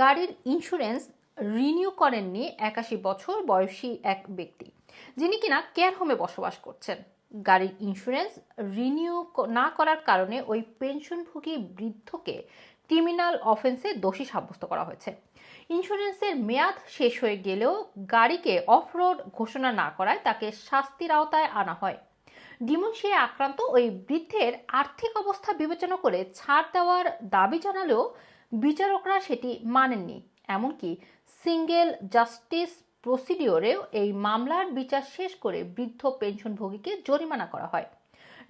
গাড়ির insurance renew করেননি একাশি বছর বয়সী এক ব্যক্তি, যিনি কিনা কেয়ার হোমে বসবাস করছেন। গাড়ির ইন্স্যুরেন্স রিনিউ না করার কারণে ওই পেনশনভোগী বৃদ্ধকে ক্রিমিনাল অফেন্সে দোষী সাব্যস্ত করা হয়েছে। ইন্স্যুরেন্সের মেয়াদ শেষ হয়ে গেলেও গাড়িকে অফ রোড ঘোষণা না করায় তাকে শাস্তির আওতায় আনা হয়। ডিমনশিয়া আক্রান্ত ওই বৃদ্ধের আর্থিক অবস্থা বিবেচনা করে ছাড় দেওয়ার দাবি জানালেও বিচারকরা সেটি মানেননি। এমনকি সিঙ্গেল জাস্টিস প্রসিডিওরেও এই মামলার বিচার শেষ করে বৃদ্ধ পেনশনভোগীকে জরিমানা করা হয়।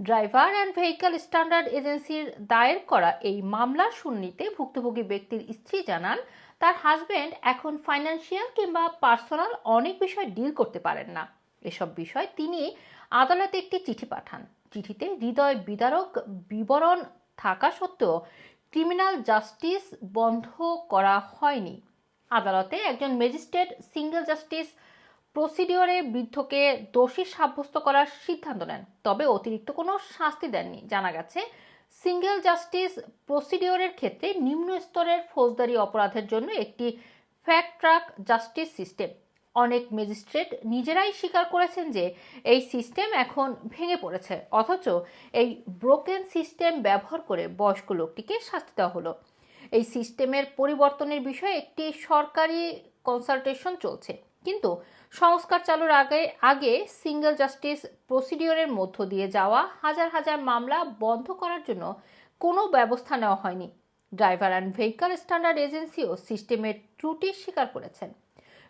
ড্রাইভার অ্যান্ড ভেহিকল স্ট্যান্ডার্ড এজেন্সির দায়ের করা এই মামলার শুনানিতে ভুক্তভোগী ব্যক্তির স্ত্রী জানান, তার হাজব্যান্ড এখন ফাইন্যান্সিয়াল কিংবা পার্সোনাল অনেক বিষয় ডিল করতে পারেন না। এসব বিষয় তিনি আদালতে একটি চিঠি পাঠান। চিঠিতে হৃদয় বিদারক বিবরণ থাকা সত্ত্বেও ক্রিমিনাল জাস্টিস বন্ধ করা হয়নি। আদালতে একজন ম্যাজিস্ট্রেট সিঙ্গেল জাস্টিস প্রসিডিওরে বৃদ্ধকে দোষী সাব্যস্ত করার সিদ্ধান্ত নেন, তবে অতিরিক্ত কোনো শাস্তি দেননি। জানা গেছে, সিঙ্গেল জাস্টিস প্রসিডিওরের ক্ষেত্রে নিম্ন স্তরের ফৌজদারি অপরাধের জন্য একটি ফ্যাক্ট ট্রাক জাস্টিস সিস্টেম অনেক ম্যাজিস্ট্রেট নিজেরাই স্বীকার করেছেন যে এই সিস্টেম এখন ভেঙে পড়েছে, অথচ এই ব্রোকেন সিস্টেম ব্যবহার করে বয়স্ক লোকটিকে শাস্তি দেওয়া হলো। এই সিস্টেমের পরিবর্তনের বিষয়ে একটি সরকারি কনসালটেশন চলছে, কিন্তু সংস্কার চালুর আগে আগে সিঙ্গেল জাস্টিস প্রসিডিওরের মধ্য দিয়ে যাওয়া হাজার হাজার মামলা বন্ধ করার জন্য কোনো ব্যবস্থা নেওয়া হয়নি। ড্রাইভার অ্যান্ড ভেহিকল স্ট্যান্ডার্ড এজেন্সিও সিস্টেমের ত্রুটি স্বীকার করেছেন।